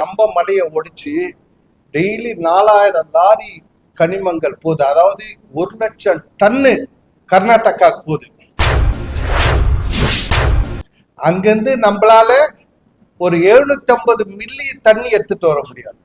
நம்ம மலையை ஒடிச்சு டெய்லி நாலாயிரம் லாரி கனிமங்கள் போகுது. அதாவது ஒரு லட்சம் டன்னு கர்நாடகா போகுது. அங்கிருந்து நம்மளால ஒரு 750 மில்லி தண்ணி எடுத்துட்டு வர முடியாது.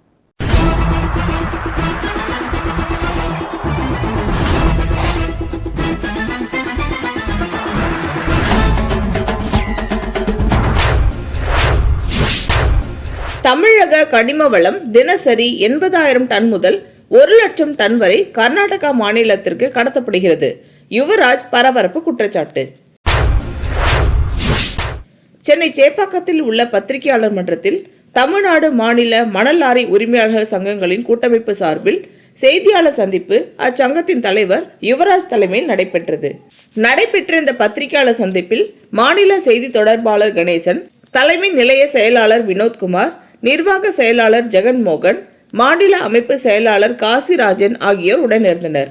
தமிழக கனிம வளம் தினசரி எண்பதாயிரம் டன் முதல் ஒரு லட்சம் டன் வரை கர்நாடகா மாநிலத்திற்கு கடத்தப்படுகிறது. யுவராஜ் பரபரப்பு குற்றச்சாட்டு. சென்னை சேப்பாக்கத்தில் உள்ள பத்திரிகையாளர் மன்றத்தில் தமிழ்நாடு மாநில மணல் லாரி உரிமையாளர்கள் சங்கங்களின் கூட்டமைப்பு சார்பில் செய்தியாளர் சந்திப்பு அச்சங்கத்தின் தலைவர் யுவராஜ் தலைமையில் நடைபெற்றது. நடைபெற்ற இந்த பத்திரிகையாளர் சந்திப்பில் மாநில செய்தி தொடர்பாளர் கணேசன் தலைமை நிலைய செயலாளர் வினோத்குமார் நிர்வாக செயலாளர் ஜெகன்மோகன் மாநில அமைப்பு செயலாளர் காசிராஜன் ஆகியோர் உடனிருந்தனர்.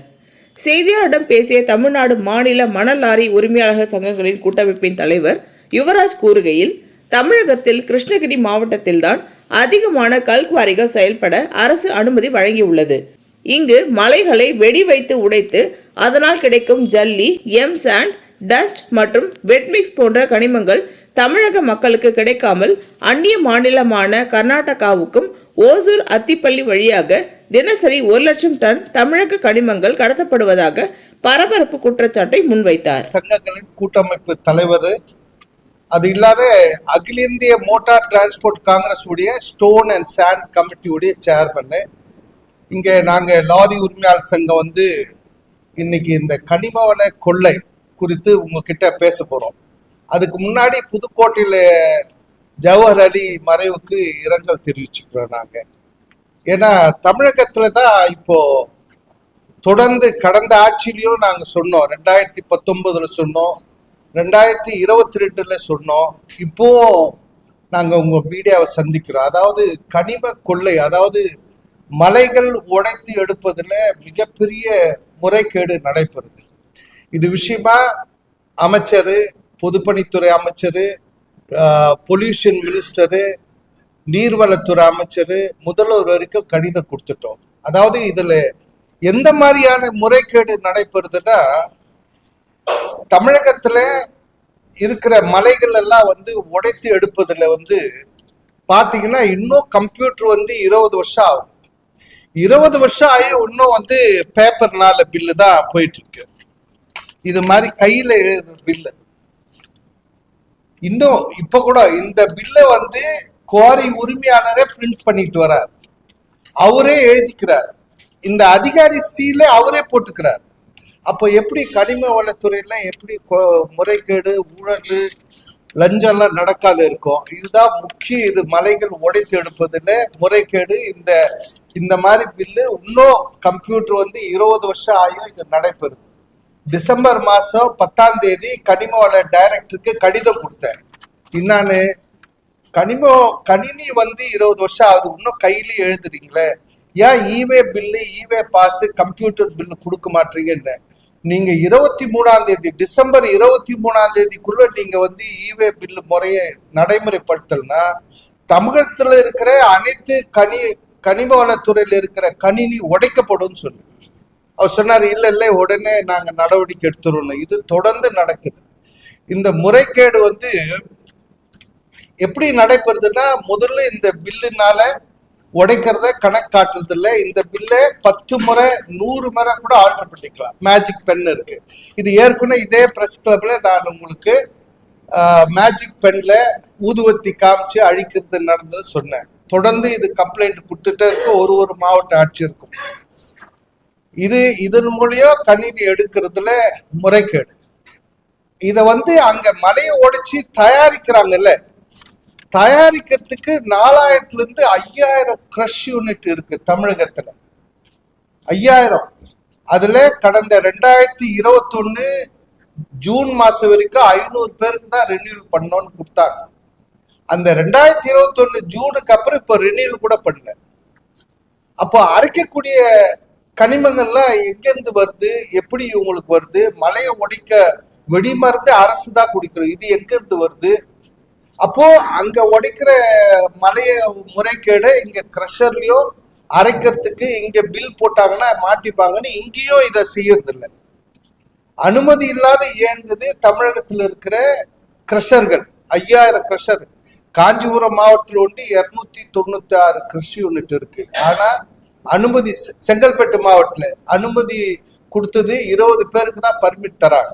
செய்தியாளரிடம் பேசிய தமிழ்நாடு மாநில மணல் லாரி உரிமையாளர்கள் சங்கங்களின் கூட்டமைப்பின் தலைவர் யுவராஜ் கூறுகையில் தமிழகத்தில் கிருஷ்ணகிரி மாவட்டத்தில்தான் அதிகமான கல்குவாரிகள் செயல்பட அரசு அனுமதி வழங்கியுள்ளது. இங்கு மலைகளை வெடி வைத்து உடைத்து அதனால் கிடைக்கும் ஜல்லி எம் சாண்ட் டஸ்ட் மற்றும் வெட்மிக்ஸ் போன்ற கனிமங்கள் தமிழக மக்களுக்கு கிடைக்காமல் அந்நிய மாநிலமான கர்நாடகாவுக்கும் ஓசூர் அத்திப்பள்ளி வழியாக தினசரி ஒரு லட்சம் டன் தமிழக கனிமங்கள் கடத்தப்படுவதாக பரபரப்பு குற்றச்சாட்டை முன்வைத்தார். சங்கங்களின் கூட்டமைப்பு தலைவர் அது இல்லாத அகில இந்திய மோட்டார் டிரான்ஸ்போர்ட் காங்கிரஸ் உடைய ஸ்டோன் அண்ட் சாண்ட் கமிட்டியுடைய சேர்மன் இங்கே நாங்கள் லாரி உரிமையாளர் சங்கம் வந்து இன்னைக்கு இந்த கனிமவள கொள்ளை குறித்து உங்ககிட்ட பேச போகிறோம் அதுக்கு முன்னாடி புதுக்கோட்டையில ஜவஹர் அலி மறைவுக்கு இரங்கல் தெரிவிச்சுக்கிறோம் நாங்க. ஏன்னா தமிழகத்துல தான் இப்போ தொடர்ந்து கடந்த ஆட்சியிலையும் நாங்க சொன்னோம். ரெண்டாயிரத்தி பத்தொன்பதுல சொன்னோம். ரெண்டாயிரத்தி இருபத்தி ரெண்டுல சொன்னோம். இப்போ நாங்க உங்க மீடியாவை சந்திக்கிறோம். அதாவது கனிம கொள்ளை அதாவது மலைகள் உடைத்து எடுப்பதுல மிகப்பெரிய முறைகேடு நடைபெறுது. இது விஷயமா அமைச்சர் பொதுப்பணித்துறை அமைச்சர் பொல்யூஷன் மினிஸ்டரு நீர்வளத்துறை அமைச்சர் முதல்வர் வரைக்கும் கடிதம் கொடுத்துட்டோம். அதாவது இதில் எந்த மாதிரியான முறைகேடு நடைபெறுதுன்னா தமிழகத்தில் இருக்கிற மலைகள் எல்லாம் வந்து உடைத்து எடுப்பதில் வந்து பார்த்தீங்கன்னா இன்னும் கம்ப்யூட்டர் வந்து இருபது வருஷம் ஆகுது. இருபது வருஷம் ஆகி இன்னும் வந்து பேப்பர்னால பில்லு தான் போயிட்டு இருக்கு. இது மாதிரி கையில் எழுது பில்லு. இன்னும் இப்ப கூட இந்த பில்லை வந்து குவாரி உரிமையாளரே பிரிண்ட் பண்ணிட்டு வரார் அவரே எழுதிக்கிறார். இந்த அதிகாரி சீல அவரே போட்டுக்கிறார். அப்போ எப்படி கனிம வளத்துறையில எப்படி கொ- முறைகேடு ஊழல் லஞ்சம்லாம் நடக்காத இருக்கும். இதுதான் முக்கிய இது மலைகள் உடைத்து எடுப்பதில் முறைகேடு. இந்த இந்த மாதிரி பில்லு இன்னும் கம்ப்யூட்டர் வந்து இருபது வருஷம் ஆகியும் இது நடைபெறுது. டிசம்பர் மாசம் பத்தாம் தேதி கனிம வள டைரக்டருக்கு கடிதம் கொடுத்தேன் என்னான்னு? கனிமம் கணினி வந்து இருபது வருஷம் ஆகுது. இன்னும் கையிலேயே எழுதுறீங்களே? ஏன் e way bill e way pass computer bill கொடுக்க மாட்டீங்கன்னு? நீங்க இருபத்தி மூணாம் தேதி டிசம்பர் இருபத்தி மூணாம் தேதிக்குள்ள நீங்க வந்து ஈவே பில்லு முறையை நடைமுறைப்படுத்தலனா தமிழகத்துல இருக்கிற அனைத்து கனி கனிம வளத்துறையில் இருக்கிற கணினி உடைக்கப்படும் சொல்லு. அவர் சொன்னார் இல்லை இல்லை உடனே நாங்கள் நடவடிக்கை எடுத்துருவோம் இது தொடர்ந்து நடக்குது. இந்த முறைகேடு வந்து எப்படி நடைபெறுதுன்னா முதல்ல இந்த பில்லுனால உடைக்கிறத கணக்கு காட்டுறது இந்த பில்லை பத்து முறை நூறு முறை கூட ஆல்டர் பண்ணிக்கலாம். மேஜிக் பென் இருக்கு. இது ஏற்கனவே இதே ப்ரெஸ் கிளப்ல நான் உங்களுக்கு மேஜிக் பென்ல ஊதுவத்தி காமிச்சு அழிக்கிறது நடந்தது சொன்னேன். தொடர்ந்து இது கம்ப்ளைண்ட் கொடுத்துட்டே இருக்கு ஒரு ஒரு மாவட்ட ஆட்சியருக்கும் இது இதன் மூலியம் கணினி எடுக்கிறதுல முறைகேடு. இத வந்து அங்க மலையை ஒடிச்சு தயாரிக்கிறாங்கல்ல தயாரிக்கிறதுக்கு நாலாயிரத்துல இருந்து ஐயாயிரம் கிரஷ் யூனிட் இருக்கு தமிழகத்துல. ஐயாயிரம். அதுல கடந்த ரெண்டாயிரத்தி இருபத்தொன்னு ஜூன் மாசம் வரைக்கும் ஐநூறு பேருக்கு தான் ரெனியூல் பண்ணோன்னு கொடுத்தாங்க. அந்த ரெண்டாயிரத்தி இருபத்தொன்னு ஜூனுக்கு அப்புறம் இப்ப ரெனியூல் கூட பண்ணல. அப்போ அரைக்கக்கூடிய கனிமங்கள்லாம் எங்கேருந்து வருது? எப்படி இவங்களுக்கு வருது? மலையை உடைக்க வெடிமருந்து அரசு தான் குடிக்கிறோம் இது எங்கேருந்து வருது? அப்போ அங்க உடைக்கிற மலைய முறைகேடு இங்க கிரஷர்லயோ அரைக்கிறதுக்கு இங்க பில் போட்டாங்கன்னா மாட்டிப்பாங்கன்னு இங்கேயும் இதை செய்யறது அனுமதி இல்லாத இயங்குது தமிழகத்தில் இருக்கிற கிரஷர்கள் ஐயாயிரம் கிரஷர் காஞ்சிபுரம் மாவட்டத்தில் ஒன்று இரநூத்தி தொண்ணூத்தி ஆறு கிருஷி யூனிட் இருக்கு. ஆனா அனுமதி செங்கல்பட்டு மாவட்டத்தில் அனுமதி கொடுத்தது இருபது பேருக்கு தான் பர்மிட் தராங்க.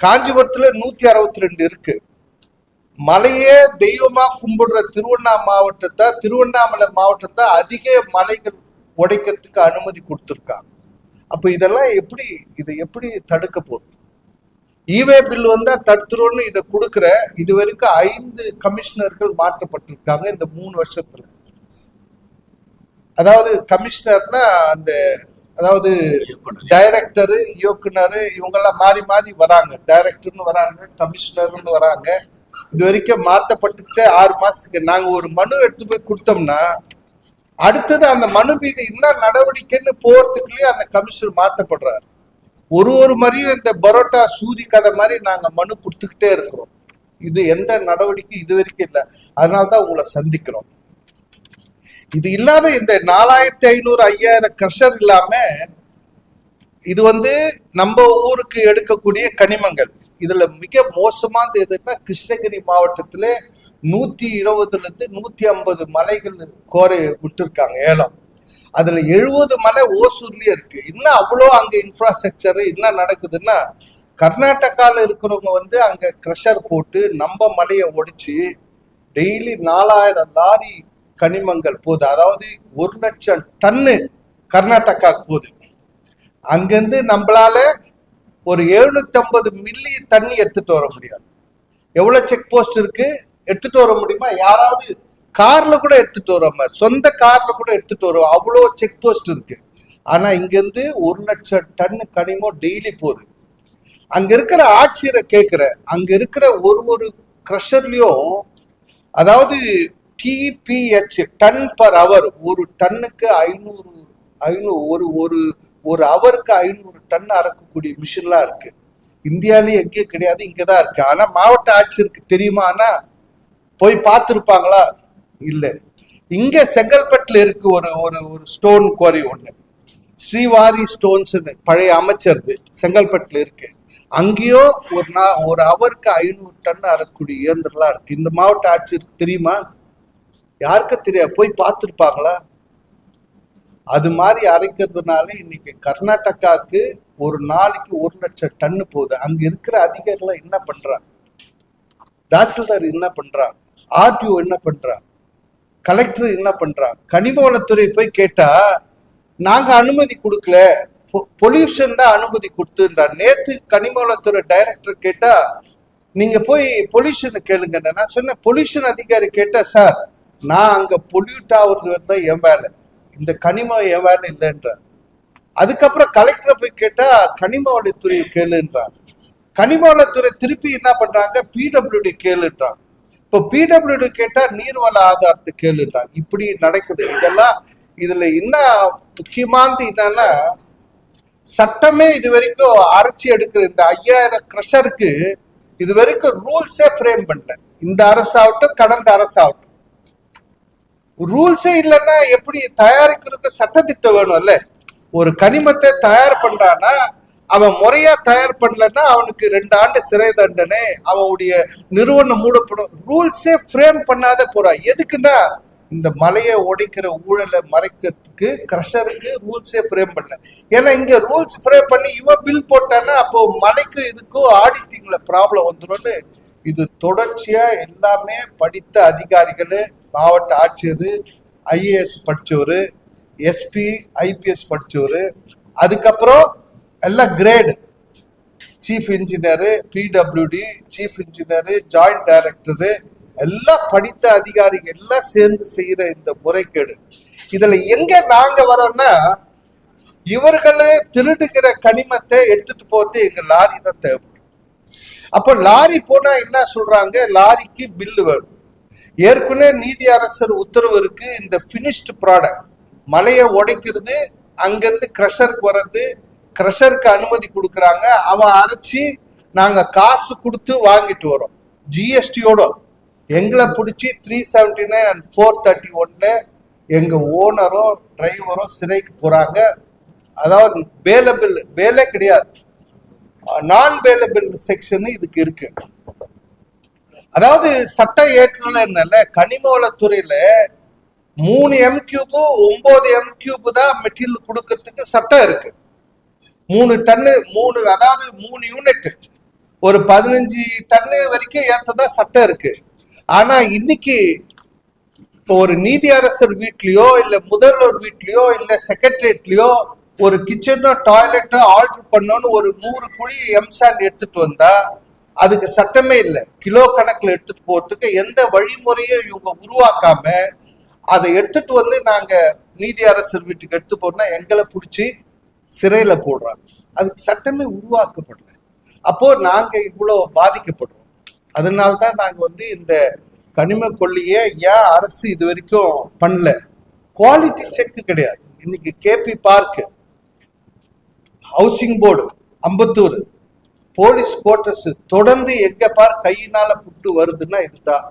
காஞ்சிபுரத்தில் நூத்தி அறுபத்தி ரெண்டு இருக்கு. மலையே தெய்வமாக கும்பிடுற திருவண்ணா மாவட்டத்தை திருவண்ணாமலை மாவட்டத்தை அதிக மலைகள் உடைக்கிறதுக்கு அனுமதி கொடுத்துருக்காங்க. அப்போ இதெல்லாம் எப்படி இதை எப்படி தடுக்க போகுது? ஈவே பில் வந்தா தடுத்துருவோம்னு இதை கொடுக்குற இது வரைக்கும் ஐந்து கமிஷனர்கள் மாற்றப்பட்டிருக்காங்க இந்த மூணு வருஷத்துல. அதாவது கமிஷனர்னா அந்த அதாவது டைரக்டர் இயக்குனர் இவங்கெல்லாம் மாறி மாறி வராங்க. டைரக்டர்னு வராங்க கமிஷனர்னு வராங்க. இது வரைக்கும் மாத்தப்பட்டுக்கிட்டே ஆறு மாசத்துக்கு நாங்க ஒரு மனு எடுத்து போய் கொடுத்தோம்னா அடுத்தது அந்த மனு மீது என்ன நடவடிக்கைன்னு போறதுக்குள்ளேயே அந்த கமிஷனர் மாத்தப்படுறாரு. ஒரு ஒரு முறையும் இந்த பரோட்டா சூரி கதை மாதிரி நாங்க மனு கொடுத்துக்கிட்டே இருக்கிறோம். இது எந்த நடவடிக்கை இது வரைக்கும் இல்லை. அதனால தான் உங்களை சந்திக்கிறோம். இது இல்லாத இந்த நாலாயிரத்தி ஐநூறு ஐயாயிரம் கிரஷர் இல்லாம இது வந்து நம்ம ஊருக்கு எடுக்கக்கூடிய கனிமங்கள். இதுல மிக மோசமானது எதுன்னா கிருஷ்ணகிரி மாவட்டத்துல நூத்தி இருபதுல இருந்து நூத்தி ஐம்பது மலைகள் கோரை விட்டுருக்காங்க ஏலம். அதுல எழுபது மலை ஓசூர்லயே இருக்கு. இன்னும் அவ்வளோ அங்க இன்ஃப்ராஸ்ட்ரக்சர் என்ன நடக்குதுன்னா கர்நாடகால இருக்கிறவங்க வந்து அங்க க்ரஷர் போட்டு நம்ம மலையை ஒடிச்சு டெய்லி நாலாயிரம் லாரி கனிமங்கள் போகுது அதாவது ஒரு லட்சம் டன்னு கர்நாடகாக்கு போகுது அங்கேருந்து நம்மளால ஒரு 750 மில்லி தண்ணி எடுத்துட்டு வர முடியாது. எவ்வளோ செக் போஸ்ட் இருக்கு? எடுத்துட்டு வர முடியுமா? யாராவது கார்ல கூட எடுத்துட்டு வரோம் சொந்த கார்ல கூட எடுத்துட்டு வரோம் அவ்வளோ செக் போஸ்ட் இருக்கு. ஆனா இங்கேருந்து ஒரு லட்சம் டன் கனிமம் டெய்லி போகுது. அங்க இருக்கிற ஆட்சியரை கேட்கிற அங்க இருக்கிற ஒரு ஒரு க்ரஷர்லயும் அதாவது டிபிஹெச் டன் பர் அவர் ஒரு டன்னுக்கு ஐநூறு ஐநூறு ஒரு ஒரு ஒரு அவருக்கு ஐநூறு டன் அறக்கக்கூடிய மிஷின்லாம் இருக்கு. இந்தியாலயே எங்கேயும் கிடையாது இங்கே தான் இருக்கு. ஆனால் மாவட்ட ஆட்சியருக்கு தெரியுமானா போய் பார்த்துருப்பாங்களா? இல்லை. இங்கே செங்கல்பட்டில் இருக்கு ஒரு ஒரு ஒரு ஸ்டோன் குவாரி ஒன்று ஸ்ரீவாரி ஸ்டோன்ஸ்னு பழைய அமைச்சர்து செங்கல்பட்டில் இருக்கு. அங்கேயோ ஒரு நா ஒரு அவருக்கு ஐநூறு டன் அறக்கூடிய இயந்திரம்லாம் இருக்கு. இந்த மாவட்ட ஆட்சியருக்கு தெரியுமா? யாருக்கு தெரிய போய் பார்த்துருப்பாங்களா? அது மாதிரி அரைக்கிறதுனால இன்னைக்கு கர்நாடகாக்கு ஒரு நாளைக்கு ஒரு லட்சம் டன்னு போகுது. அங்க இருக்கிற அதிகாரிகள் என்ன பண்றாங்க தாசில்தார் என்ன பண்றாங்க ஆர்டிஓ என்ன பண்றாங்க கலெக்டர் என்ன பண்றாங்க கனிமவளத்துறை போய் கேட்டா நாங்க அனுமதி கொடுக்கல. பொல்யூஷன் தான் அனுமதி கொடுத்துன்றார் நேத்து கனிமவளத்துறை டைரக்டர் கேட்டா நீங்க போய் பொல்யூஷனை கேளுங்க நான் சொன்னேன். பொல்யூஷன் அதிகாரி கேட்டா சார் நான் அங்க பொல்யூட் ஆகுறது தான் என் வேலை. இந்த கனிமம் என் வேலை இல்லைன்றார். அதுக்கப்புறம் கலெக்டரை போய் கேட்டா கனிம வளத்துறை கேளுன்றாங்க கனிம வளத்துறை திருப்பி என்ன பண்றாங்க? பிடபிள்யூடி கேளுன்றாங்க இப்போ பிடபிள்யூடி கேட்டா நீர்வள ஆதாரத்தை கேளுன்றாங்க இப்படி நடக்குது. இதெல்லாம் இதுல என்ன முக்கியமானது என்னன்னா சட்டமே இது வரைக்கும் அரைச்சி எடுக்கிற இந்த ஐயாயிரம் க்ரஷருக்கு இது வரைக்கும் ரூல்ஸே ஃப்ரேம் பண்ணல. இந்த அரசாகட்டும் கடந்த அரசாகட்டும். ரூல்ஸே இல்லைன்னா எப்படி தயாரிக்கிறதுக்கு சட்டத்திட்டம் வேணும்ல? ஒரு கனிமத்தை தயார் பண்றான்னா அவன் முறையா தயார் பண்ணலன்னா அவனுக்கு ரெண்டு ஆண்டு சிறை தண்டனை அவனுடைய நிறுவனம் மூடப்படும். ரூல்ஸே ஃப்ரேம் பண்ணாத போறா. எதுக்குன்னா இந்த மலையை உடைக்கிற ஊழலை மறைக்கிறதுக்கு க்ரஷருக்கு ரூல்ஸே ஃப்ரேம் பண்ணல. ஏன்னா இங்க ரூல்ஸ் ஃப்ரேம் பண்ணி இவன் பில் போட்டான்னா அப்போ மலைக்கும் இதுக்கும் ஆடிட்டிங்ல ப்ராப்ளம் வந்துடும் இது தொடர்ச்சியா எல்லாமே படித்த அதிகாரிகள் மாவட்ட ஆட்சியர் ஐஏஎஸ் படித்தவர் எஸ்பி ஐபிஎஸ் படித்தவர் அதுக்கப்புறம் எல்லாம் grade chief engineer PWD chief engineer joint director எல்லாம் படித்த அதிகாரிகள் எல்லாம் சேர்ந்து செய்கிற இந்த முறைகேடு. இதில் எங்கே நாங்கள் வரோம்னா இவர்களே திருடுகிற கனிமத்தை எடுத்துட்டு போகிறது எங்கள் லாரி தான் தேவைப்படும். அப்போ லாரி போனால் என்ன சொல்கிறாங்க லாரிக்கு பில்லு வேணும். ஏற்கனவே நீதி அரசர் உத்தரவு இருக்கு இந்த பினிஷ்டு ப்ராடக்ட் மலையை உடைக்கிறது அங்கிருந்து க்ரஷருக்கு வர்றது க்ரஷருக்கு அனுமதி கொடுக்குறாங்க. அவன் அரைச்சி நாங்க காசு கொடுத்து வாங்கிட்டு வரோம். ஜிஎஸ்டியோட எங்களை பிடிச்சி three seventy nine and four thirty ஒன்ல எங்க ஓனரோ டிரைவரோ சிறைக்கு போறாங்க. அதாவது வேலபிள் வேலை கிடையாது. நான் வேலபிள் செக்ஷன் இதுக்கு இருக்கு. அதாவது சட்ட ஏற்றுல என்னல்ல கனிம வளத்துறையில மூணு எம் கியூபு ஒன்பது எம் கியூபு தான் மெட்டீரியல் கொடுக்கறதுக்கு சட்டம் இருக்கு. மூணு டன்னு மூணு அதாவது மூணு யூனிட் ஒரு பதினஞ்சு டன்னு வரைக்கும் ஏற்றதா சட்டம் இருக்கு. ஆனா இன்னைக்கு இப்போ ஒரு நீதியரசர் வீட்லயோ இல்ல முதல்வர் வீட்லயோ இல்ல செக்ரட்டரியேட்லயோ ஒரு கிச்சனோ டாய்லெட்டோ ஆர்டர் பண்ணோன்னு ஒரு நூறு குழி எம்சாண்ட் எடுத்துட்டு வந்தா அதுக்கு சட்டமே இல்லை. கிலோ கணக்கில் எடுத்துட்டு போறதுக்கு எந்த வழிமுறையும் இவங்க உருவாக்காம அதை எடுத்துட்டு வந்து நாங்க அரசு வீட்டுக்கு எடுத்து போறோம்னா எங்களை பிடிச்சி சிறையில போடுறாங்க. அதுக்கு சட்டமே உருவாக்கப்படல. அப்போ நாங்க இவ்வளவு பாதிக்கப்படுறோம். அதனால தான் நாங்க வந்து இந்த கனிம கொல்லியை ஏன் அரசு இது வரைக்கும் பண்ணல? குவாலிட்டி செக் கிடையாது. இன்னைக்கு KP park housing board Ambattur police quarters தொடர்ந்து எங்க பார் கையினால புட்டு வருதுன்னா இதுதான்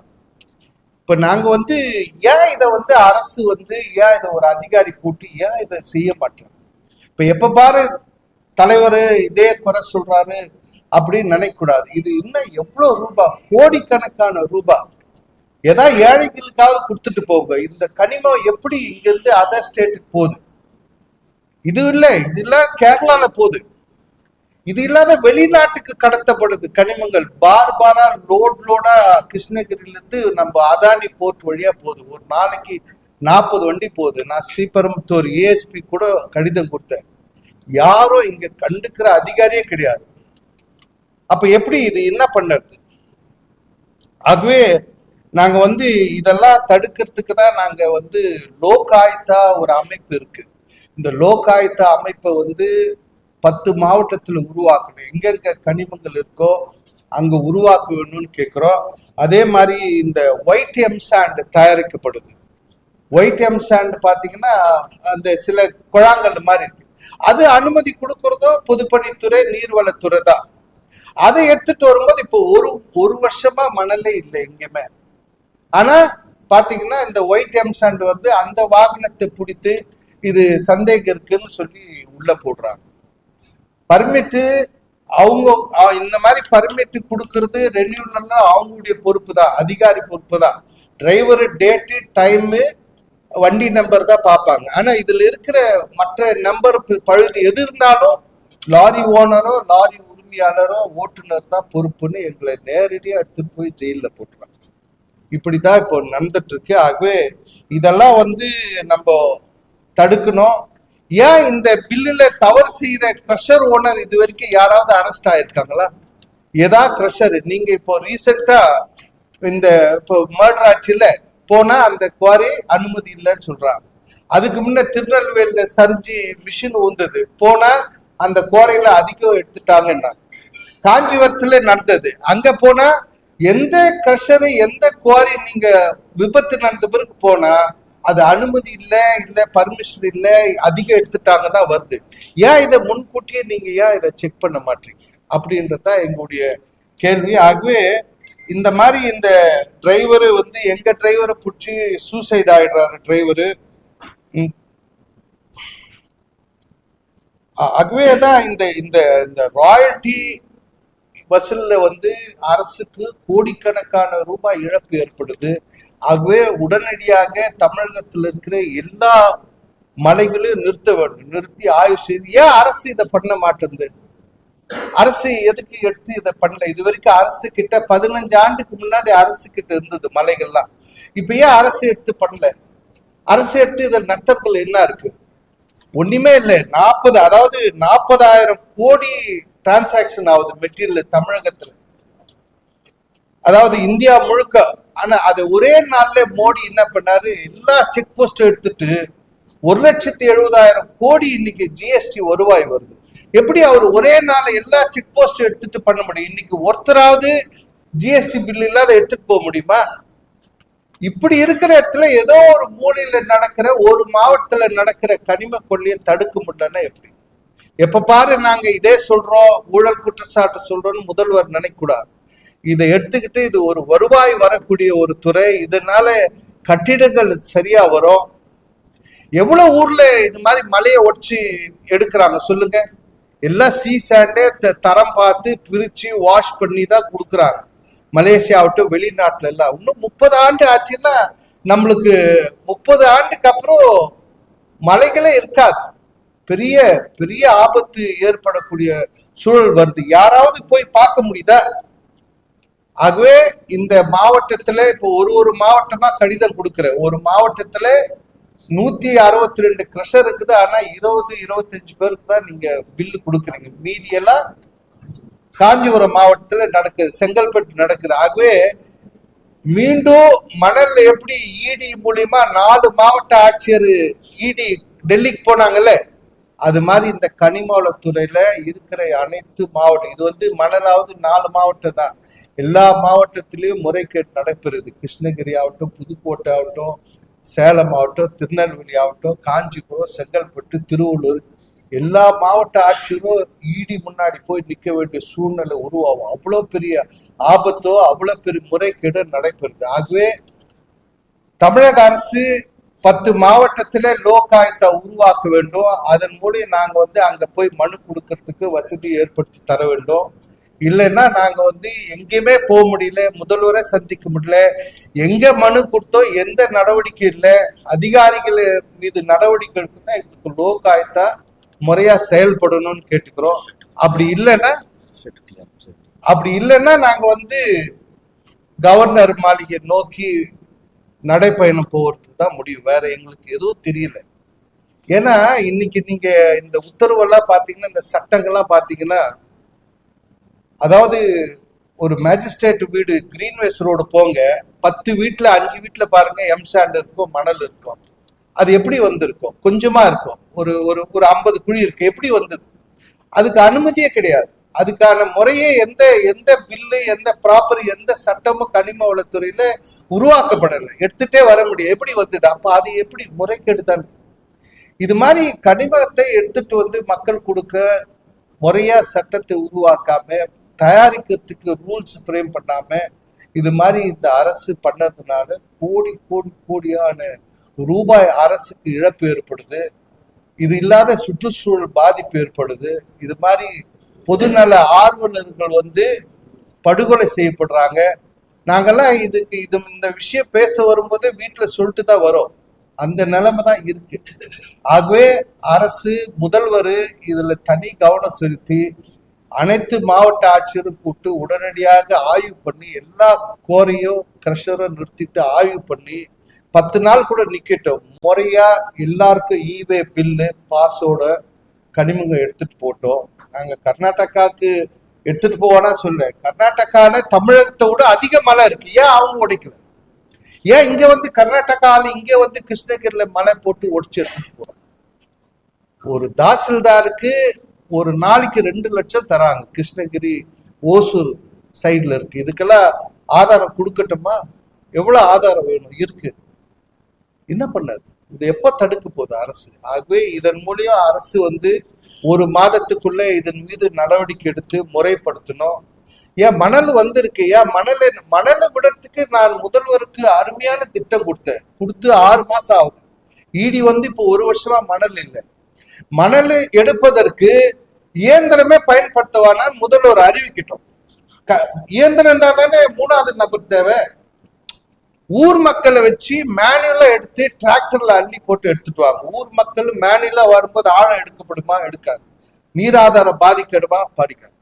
இப்ப நாங்க வந்து ஏன் இதை வந்து அரசு வந்து ஏன் இதை ஒரு அதிகாரி கூட்டி ஏன் இதை செய்ய மாட்டோம்? இப்ப எப்ப பாரு தலைவர் இதே குறை சொல்றாரு அப்படின்னு நினைக்கக்கூடாது. இது இன்னும் எவ்வளவு ரூபாய் கோடிக்கணக்கான ரூபாய் ஏதா ஏழைகளுக்காக கொடுத்துட்டு போங்க. இந்த கனிமம் எப்படி இங்கிருந்து அதர் ஸ்டேட்டுக்கு போகுது? இது இல்லை. இது இல்ல கேரளால போகுது. இது இல்லாத வெளிநாட்டுக்கு கடத்தப்படுது. கனிமங்கள். பார் பாரா லோட் லோடா கிருஷ்ணகிரில இருந்து நம்ம அதானி போர்ட் வழியா போகுது. ஒரு நாளைக்கு நாற்பது வண்டி போகுது. நான் ஸ்ரீபெரும்புத்தூர் ஏஎஸ்பி கூட கடிதம் கொடுத்தேன். யாரும் இங்க கண்டுக்கிற அதிகாரியே கிடையாது. அப்ப எப்படி இது என்ன பண்ணுறது? ஆகவே நாங்க வந்து இதெல்லாம் தடுக்கிறதுக்கு தான் நாங்க வந்து லோக் ஆயுதா ஒரு அமைப்பு இருக்கு. இந்த லோக் ஆயுத்தா அமைப்பை வந்து பத்து மாவட்டத்தில் உருவாக்கணும். எங்கெங்க கனிமங்கள் இருக்கோ அங்க உருவாக்க வேணும்னு கேட்குறோம் அதே மாதிரி இந்த ஒயிட் எம் சாண்ட் தயாரிக்கப்படுது. ஒயிட் எம் சாண்ட் பார்த்தீங்கன்னா அந்த சில குழாங்கல் மாதிரி இருக்கு. அது அனுமதி கொடுக்கறதோ பொதுப்பணித்துறை நீர்வளத்துறை தான். அதை எடுத்துட்டு வரும்போது இப்போ ஒரு ஒரு வருஷமா மணலே இல்லை எங்கேயுமே. ஆனா பாத்தீங்கன்னா இந்த ஒயிட் எம் சாண்ட் வந்து அந்த வாகனத்தை பிடித்து இது சந்தேகம் இருக்குன்னு சொல்லி உள்ள போடுறாங்க. பர்மிட்டு அவங்க இந்த மாதிரி பர்மிட் கொடுக்கறது ரெனியூலாம் அவங்களுடைய பொறுப்பு தான் அதிகாரி பொறுப்பு தான் டிரைவர் டேட்டு டைமு வண்டி நம்பர் தான் பார்ப்பாங்க. ஆனால் இதில் இருக்கிற மற்ற நம்பர் பழுது எது இருந்தாலும் லாரி ஓனரோ லாரி உரிமையாளரோ ஓட்டுநர் தான் பொறுப்புன்னு எங்களை நேரடியாக எடுத்துட்டு போய் ஜெயிலில் போட்டுறாங்க இப்படிதான் இப்போ நடந்துட்டு இருக்கு. ஆகவே இதெல்லாம் வந்து நம்ம தடுக்கணும். ஏன் இந்த பில்லுல தவறு செய்யற க்ரஷர் ஓனர் இது வரைக்கும் யாராவது அரெஸ்ட் ஆயிருக்காங்களா? ஏதா க்ரஷர் நீங்க இப்போ ரீசெண்டா இந்த இப்போ மர்டர் ஆச்சுல போனா அந்த குவாரி அனுமதி இல்லைன்னு சொல்றாங்க. அதுக்கு முன்ன திருநெல்வேலியில சரிஞ்சு மிஷின் ஊந்தது. போனா அந்த குவாரியில அதிகம் எடுத்துட்டாங்கன்னா காஞ்சிபுரத்துல நடந்தது. அங்க போனா எந்த க்ரஷரு எந்த குவாரி நீங்க விபத்து நடந்த பிறகு போனா அது அனுமதி இல்லை இல்லை பர்மிஷன் இல்லை அதிகம் எடுத்துட்டாங்க தான் வருது. ஏன் இதை முன்கூட்டியே நீங்க ஏன் இதை செக் பண்ண மாட்டீங்க? அப்படின்றதான் எங்களுடைய கேள்வி. ஆகவே இந்த மாதிரி இந்த டிரைவரு வந்து எங்க டிரைவரை பிடிச்சி சூசைட் ஆயிடுறாரு டிரைவரு ஆகவே தான் இந்த இந்த இந்த ராயல்டி பஸ்ஸில் வந்து அரசுக்கு கோடிக்கணக்கான ரூபாய் இழப்பு ஏற்படுது. ஆகவே உடனடியாக தமிழகத்தில் இருக்கிற எல்லா மலைகளையும் நிறுத்த வேண்டும். நிறுத்தி ஆய்வு செய்து ஏன் அரசு இதை பண்ண மாட்டேங்குது? அரசு எதுக்கு எடுத்து இதை பண்ணல? இது வரைக்கும் அரசு கிட்ட பதினஞ்சு ஆண்டுக்கு முன்னாடி அரசு கிட்ட இருந்தது மலைகள்லாம். இப்ப ஏன் அரசு எடுத்து பண்ணல? அரசு எடுத்து இதை நடத்துறதுல என்ன இருக்கு? ஒண்ணுமே இல்லை. நாற்பது அதாவது நாற்பதாயிரம் கோடி டிரான்சாக்ஷன் ஆகுது மெட்டீரியல் தமிழகத்துல. அதாவது இந்தியா முழுக்க ஆனா அது ஒரே நாள்ல மோடி என்ன பண்ணாரு? எல்லா செக் போஸ்ட் எடுத்துட்டு ஒரு லட்சத்தி எழுபதாயிரம் கோடி இன்னைக்கு ஜிஎஸ்டி வருவாய் வருது. எப்படி அவர் ஒரே நாள் எல்லா செக் போஸ்ட் எடுத்துட்டு பண்ண முடியும்? இன்னைக்கு ஒருத்தராவது ஜிஎஸ்டி பில் இல்லாத எடுத்துட்டு போக முடியுமா? இப்படி இருக்கிற இடத்துல ஏதோ ஒரு மூலையில நடக்கிற ஒரு மாவட்டத்துல நடக்கிற கனிம கொள்ளையை தடுக்க முடியலன்னா எப்படி? எப்ப பாரு நாங்க இதே சொல்றோம் ஊழல் குற்றச்சாட்டு சொல்றோம்னு முதல்வர் நினைக்கக்கூடாது இதை எடுத்துக்கிட்டு இது ஒரு வருவாய் வரக்கூடிய ஒரு துறை இதனால கட்டிடங்கள் சரியா வரும். எவ்வளவு ஊர்ல இது மாதிரி மலையை ஒடிச்சு எடுக்கிறாங்க சொல்லுங்க. எல்லாம் சீ சாண்டே தரம் பார்த்து பிரிச்சு வாஷ் பண்ணி தான் கொடுக்குறாங்க மலேசியாவட்டும் வெளிநாட்டுல எல்லாம். இன்னும் முப்பது ஆண்டு ஆச்சுன்னா நம்மளுக்கு முப்பது ஆண்டுக்கு அப்புறம் மலைகளே இருக்காது. பெரிய பெரிய ஆபத்து ஏற்படக்கூடிய சூழல் வருது. யாராவது போய் பார்க்க முடியுதா? ஆகவே இந்த மாவட்டத்துல இப்போ ஒரு ஒரு மாவட்டமா கடிதம் கொடுக்குற ஒரு மாவட்டத்துல நூத்தி அறுபத்தி ரெண்டு கிரஷர் இருக்குது. ஆனா இருபது இருபத்தஞ்சு பேருக்கு தான் நீங்க பில்லு கொடுக்குறீங்க. மீதி எல்லாம் காஞ்சிபுரம் மாவட்டத்துல நடக்குது. செங்கல்பட்டு நடக்குது. ஆகவே மீண்டும் மணல்ல எப்படி இடி மூலியமா நாலு மாவட்ட ஆட்சியர் இடி டெல்லிக்கு போனாங்கல்ல? அது மாதிரி இந்த கனிமவளத்துறையில இருக்கிற அனைத்து மாவட்டம் இது வந்து மணலாவது நாலு மாவட்டம் தான். எல்லா மாவட்டத்திலையும் முறைகேடு நடைபெறுது. கிருஷ்ணகிரி ஆகட்டும் புதுக்கோட்டை ஆகட்டும் சேலம் ஆகட்டும் திருநெல்வேலி ஆகட்டும் காஞ்சிபுரம் செங்கல்பட்டு திருவள்ளூர். எல்லா மாவட்ட ஆட்சியரும் ஈடி முன்னாடி போய் நிற்க வேண்டிய சூழ்நிலை உருவாகும். அவ்வளோ பெரிய ஆபத்தோ அவ்வளோ பெரிய முறைகேடு நடைபெறுது. ஆகவே தமிழக அரசு பத்து மாவட்டத்துல லோகாயத்தை உருவாக்க வேண்டும். அதன் மூலம் நாங்க வந்து அங்க போய் மனு கொடுக்கறதுக்கு வசதி ஏற்படுத்தி தர வேண்டும். இல்லைன்னா நாங்க வந்து எங்கேயுமே போக முடியல முதல்வரை சந்திக்க முடியல. எங்க மனு கொடுத்தோம் எந்த நடவடிக்கை இல்லை. அதிகாரிகள் மீது நடவடிக்கை எடுக்குன்னா எங்களுக்கு லோகாயத்தா முறையா செயல்படணும்னு கேட்டுக்கிறோம். அப்படி இல்லைன்னா அப்படி இல்லைன்னா நாங்க வந்து கவர்னர் மாளிகை நோக்கி நடைப்பயணம் போகிறது தான் முடியும். வேற எங்களுக்கு எதுவும் தெரியல. ஏன்னா இன்னைக்கு நீங்க இந்த உத்தரவெல்லாம் பார்த்தீங்கன்னா இந்த சட்டங்கள்லாம் பார்த்தீங்கன்னா அதாவது ஒரு மேஜிஸ்ட்ரேட் வீடு கிரீன்வேஸ் ரோடு போங்க பத்து வீட்டுல அஞ்சு வீட்டுல பாருங்க எம் சாண்ட் இருக்கும் மணல் இருக்கும். அது எப்படி வந்திருக்கும்? கொஞ்சமா இருக்கும். ஒரு ஒரு ஒரு ஐம்பது குழி இருக்கு எப்படி வந்தது? அதுக்கு அனுமதியே கிடையாது. அதுக்கான முறையே எந்த எந்த பில்லு எந்த ப்ராப்பர் எந்த சட்டமும் கனிம வளத்துறையில உருவாக்கப்படலை. எடுத்துட்டே வர முடியும் எப்படி வந்தது? அப்ப அது எப்படி முறைகேடு இது மாதிரி கனிமத்தை எடுத்துட்டு வந்து மக்கள் கொடுக்க முறையா சட்டத்தை உருவாக்காம தயாரிக்கிறதுக்கு ரூல்ஸ் ஃப்ரேம் பண்ணாம இது மாதிரி இந்த அரசு பண்ணதுனால கோடி கோடி கோடியான ரூபாய் அரசுக்கு இழப்பு ஏற்படுது. இது இல்லாத சுற்றுச்சூழல் பாதிப்பு ஏற்படுது. இது மாதிரி பொதுநல ஆர்வலர்கள் வந்து படுகொலை செய்யப்படுறாங்க. நாங்கெல்லாம் இதுக்கு இது இந்த விஷயம் பேச வரும்போது வீட்டில் சொல்லிட்டு தான் வரோம். அந்த நிலைமை தான் இருக்கு. ஆகவே அரசு முதல்வர் இதில் தனி கவனம் செலுத்தி அனைத்து மாவட்ட ஆட்சியரும் கூப்பிட்டு உடனடியாக ஆய்வு பண்ணி எல்லா கோரையும் கிரஷரும் நிறுத்திட்டு ஆய்வு பண்ணி பத்து நாள் கூட நிக்கட்டும். முறையா எல்லாருக்கும் ஈவே பில்லு பாஸோட கனிமங்க எடுத்துட்டு போட்டோம். நாங்க கர்நாடகாவுக்கு எடுத்துட்டு போவானா சொல்ல. கர்நாடகால தமிழகத்தை விட அதிக மழை இருக்கு. ஏன் அவங்க உடைக்கல? ஏன் இங்க வந்து கர்நாடகால இங்க வந்து கிருஷ்ணகிரியில மலை போட்டு உடைச்சு எடுத்துட்டு போறாங்க ஒரு தாசில்தாருக்கு ஒரு நாளைக்கு ரெண்டு லட்சம் தராங்க. கிருஷ்ணகிரி ஓசூர் சைடில் இருக்கு. இதுக்கெல்லாம் ஆதாரம் கொடுக்கட்டுமா? எவ்வளவு ஆதாரம் வேணும்? இருக்கு. என்ன பண்ணாது இது எப்ப தடுக்க போகுது அரசு? ஆகவே இதன் மூலியம் அரசு வந்து ஒரு மாதத்துக்குள்ள இதன் மீது நடவடிக்கை எடுத்து முறைப்படுத்தணும். ஏன் மணல் வந்திருக்கு? ஏன் மணல் மணலை விடுறதுக்கு நான் முதல்வருக்கு அருமையான திட்டம் கொடுத்தேன். கொடுத்து ஆறு மாசம் ஆகுது. ஈடி வந்து இப்போ ஒரு வருஷமா மணல் இல்லை. மணல் எடுப்பதற்கு இயந்திரமே பயன்படுத்தவானா முதல்வர் அறிவிக்கிட்டோம். க- இயந்திரம் இருந்தா தானே மூணாவது நபர் தேவை? ஊர் மக்களை வச்சு மேனுவலா எடுத்து டிராக்டர்ல அள்ளி போட்டு எடுத்துட்டு வாங்க. ஊர் மக்கள் மேனுவலா வரும்போது ஆழம் எடுக்கப்படுமா? எடுக்காது. நீராதாரம் பாதிக்கடுமா? பாதிக்காது.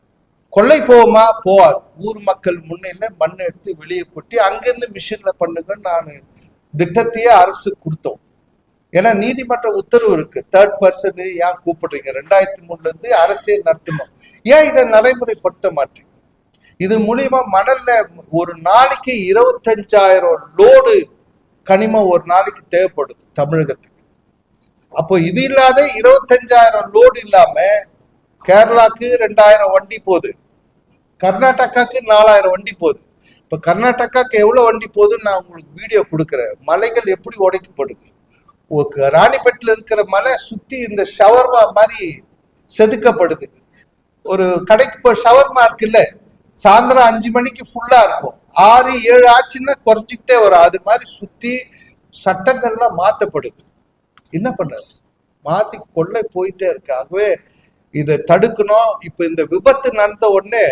கொள்ளை போகுமா? போகாது. ஊர் மக்கள் முன்னில மண் எடுத்து வெளியே கொட்டி அங்கிருந்து மிஷின்ல பண்ணுங்க நான் திட்டத்தையே அரசு கொடுத்தோம். ஏன்னா நீதிமன்ற உத்தரவு இருக்கு. தேர்ட் பர்சன் ஏன் கூப்பிடுறீங்க? ரெண்டாயிரத்தி மூணுல இருந்து அரசே நடத்தணும். ஏன் இதை நடைமுறைப்படுத்த மாட்டேன்? இது மூலியமா மணல்ல ஒரு நாளைக்கு இருபத்தஞ்சாயிரம் லோடு கனிமம் ஒரு நாளைக்கு தேவைப்படுது தமிழகத்துக்கு. அப்போ இது இல்லாத இருபத்தஞ்சாயிரம் லோடு இல்லாம கேரளாக்கு ரெண்டாயிரம் வண்டி போகுது. கர்நாடகாக்கு நாலாயிரம் வண்டி போகுது. இப்ப கர்நாடகாக்கு எவ்வளவு வண்டி போகுதுன்னு நான் உங்களுக்கு வீடியோ கொடுக்குறேன். மலைகள் எப்படி உடைக்கப்படுது? ராணிப்பேட்டில் இருக்கிற மலை சுத்தி இந்த ஷவர்மா மாதிரி செதுக்கப்படுது. ஒரு கடைக்கு இப்போ ஷவர்மா இருக்குல்ல? சாயந்தரம் அஞ்சு மணிக்கு ஃபுல்லா இருக்கும். ஆறு ஏழு ஆச்சுன்னா குறைஞ்சிக்கிட்டே வரும். அது மாதிரி சுத்தி சட்டங்கள்லாம் மாத்தப்படுது. என்ன பண்றது? மாத்தி கொள்ளை போயிட்டே இருக்கு. ஆகவே இதை தடுக்கணும். இப்ப இந்த விபத்து நடந்த உடனே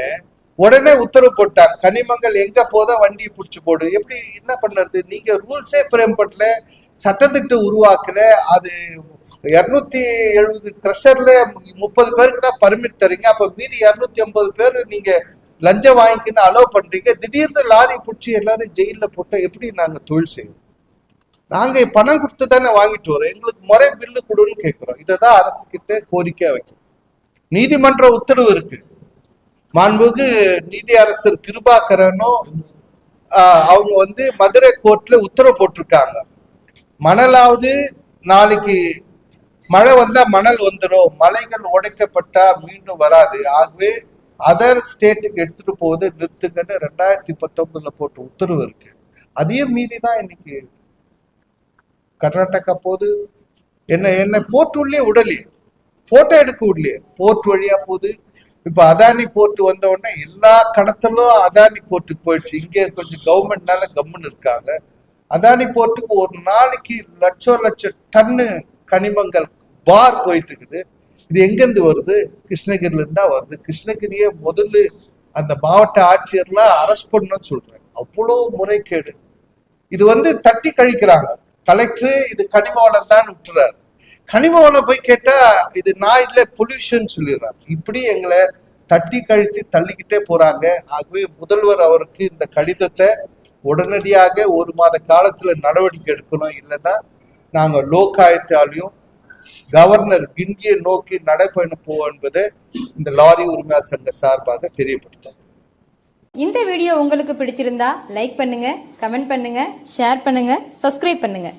உடனே உத்தரவு போட்டாங்க. கனிமங்கள் எங்க போதோ வண்டியை பிடிச்சி போடு. எப்படி என்ன பண்றது? நீங்க ரூல்ஸே ஃப்ரேம் பண்ணல. சட்டத்திட்டம் உருவாக்கல. அது இருநூத்தி எழுபது கிரஷர்ல முப்பது பேருக்கு தான் பர்மிட் தரீங்க அப்ப மீதி இருநூத்தி ஐம்பது பேர் நீங்க லஞ்சம் வாங்கிக்கின்னு அலோவ் பண்றீங்க திடீர்னு லாரி பிடிச்சி எல்லாரும் ஜெயிலில் போட்டால் எப்படி நாங்கள் தொழில் செய்வோம்? நாங்கள் பணம் கொடுத்து தானே வாங்கிட்டு வரோம். எங்களுக்கு முறை பில்லு கொடுன்னு கேட்குறோம் இதை தான் அரசு கிட்ட கோரிக்கை வைக்கும் நீதிமன்ற உத்தரவு இருக்கு. மாண்புக்கு நீதி அரசர் கிருபாகரனும் அவங்க வந்து மதுரை கோர்ட்ல உத்தரவு போட்டிருக்காங்க. மணலாவது நாளைக்கு மழை வந்தா மணல் வந்துடும் மலைகள் உடைக்கப்பட்டா மீண்டும் வராது. ஆகவே அதர் ஸ்டேட்டுக்கு எடுத்துட்டு போவது நிறுத்துங்கன்னு ரெண்டாயிரத்தி பத்தொன்பதுல போட்டு உத்தரவு இருக்கு. அதையும் மீறி தான் இன்னைக்கு கர்நாடகா போகுது. என்ன என்ன போர்ட் உள்ளே உடலே போட்டோ எடுக்க விடலையே. போர்ட் வழியா போகுது. இப்ப அதானி போர்ட் வந்த உடனே எல்லா கடத்தலும் அதானி போர்ட்டுக்கு போயிடுச்சு. இங்கே கொஞ்சம் கவர்மெண்ட்னால கம்முன்னு இருக்காங்க. அதானி போர்ட்டுக்கு ஒரு நாளைக்கு லட்சம் லட்சம் டன்னு கனிமங்கள் பார் போயிட்டு இருக்குது. இது எங்கேருந்து வருது? கிருஷ்ணகிரியிலேருந்து தான் வருது. கிருஷ்ணகிரியே முதல்ல அந்த மாவட்ட ஆட்சியர்லாம் அரெஸ்ட் பண்ணணும்னு சொல்றாங்க. அவ்வளோ முறைகேடு. இது வந்து தட்டி கழிக்கிறாங்க. கலெக்டர் இது கனிம வளம் தான் விட்டுறாரு. கனிம வளம் போய் கேட்டா இது நான் இல்லை பொல்யூஷன் சொல்லிடுறாங்க. இப்படி எங்களை தட்டி கழிச்சு தள்ளிக்கிட்டே போறாங்க. ஆகவே முதல்வர் அவருக்கு இந்த கடிதத்தை உடனடியாக ஒரு மாத காலத்துல நடவடிக்கை எடுக்கணும். இல்லைன்னா நாங்க லோகாயத்தாலையும் கவர்னர் கிண்டியை நோக்கி நடைபயணம் போவோம் என்பது இந்த லாரி உரிமையாளர் சங்க சார்பாக தெரியப்படுத்தும். இந்த வீடியோ உங்களுக்கு பிடிச்சிருந்தா லைக் பண்ணுங்க கமெண்ட் பண்ணுங்க ஷேர் பண்ணுங்க சப்ஸ்கிரைப் பண்ணுங்க.